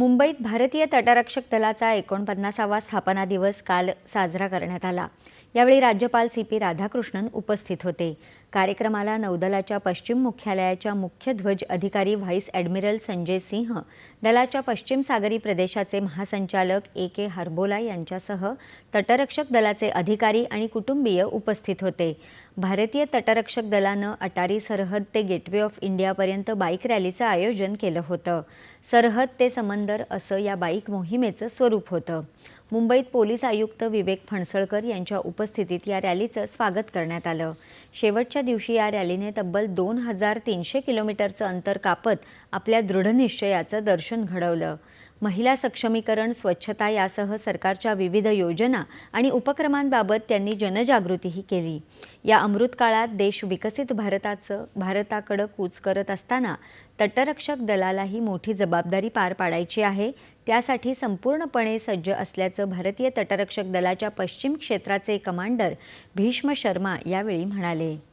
मुंबईत भारतीय तटरक्षक दलाचा एकोणपन्नासावा स्थापना दिवस काल साजरा करण्यात आला. यावेळी राज्यपाल सी पी राधाकृष्णन उपस्थित होते. कार्यक्रमाला नौदलाच्या पश्चिम मुख्यालयाच्या मुख्य ध्वज अधिकारी व्हाईस ॲडमिरल संजय सिंह दलाच्या पश्चिम सागरी प्रदेशाचे महासंचालक ए के हर्बोला यांच्यासह तटरक्षक दलाचे अधिकारी आणि कुटुंबीय उपस्थित होते. भारतीय तटरक्षक दलानं अटारी सरहद ते गेटवे ऑफ इंडियापर्यंत बाईक रॅलीचं आयोजन केलं होतं. सरहद ते समंदर असं या बाईक मोहिमेचं स्वरूप होतं. मुंबईत पोलीस आयुक्त विवेक फणसळकर यांच्या उपस्थितीत या रॅलीचं स्वागत करण्यात आलं. शेवटच्या दिवशी या रॅलीने तब्बल दोन हजार तीनशे किलोमीटरचं अंतर कापत आपल्या दृढनिश्चयाचं दर्शन घडवलं. महिला सक्षमीकरण स्वच्छता यासह सरकारच्या विविध योजना आणि उपक्रमांबाबत त्यांनी जनजागृतीही केली. या अमृत काळात देश विकसित भारताचं भारताकडं कूच करत असताना तटरक्षक दलालाही मोठी जबाबदारी पार पाडायची आहे. त्यासाठी संपूर्णपणे सज्ज असल्याचं भारतीय तटरक्षक दलाच्या पश्चिम क्षेत्राचे कमांडर भीष्म शर्मा यावेळी म्हणाले.